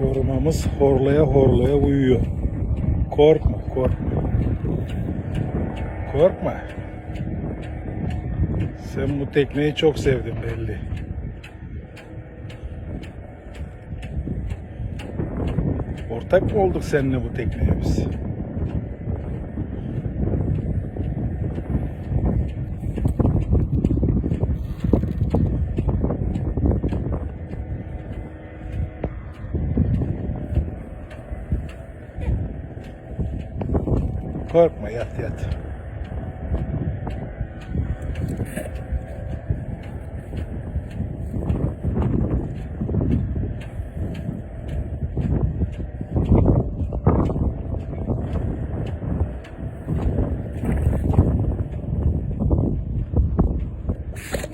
Korumamız horlaya horlaya uyuyor. Korkma, korkma. Korkma. Sen bu tekneyi çok sevdin belli. Ortak mı olduk seninle bu tekneye biz? Korkma yat yat. you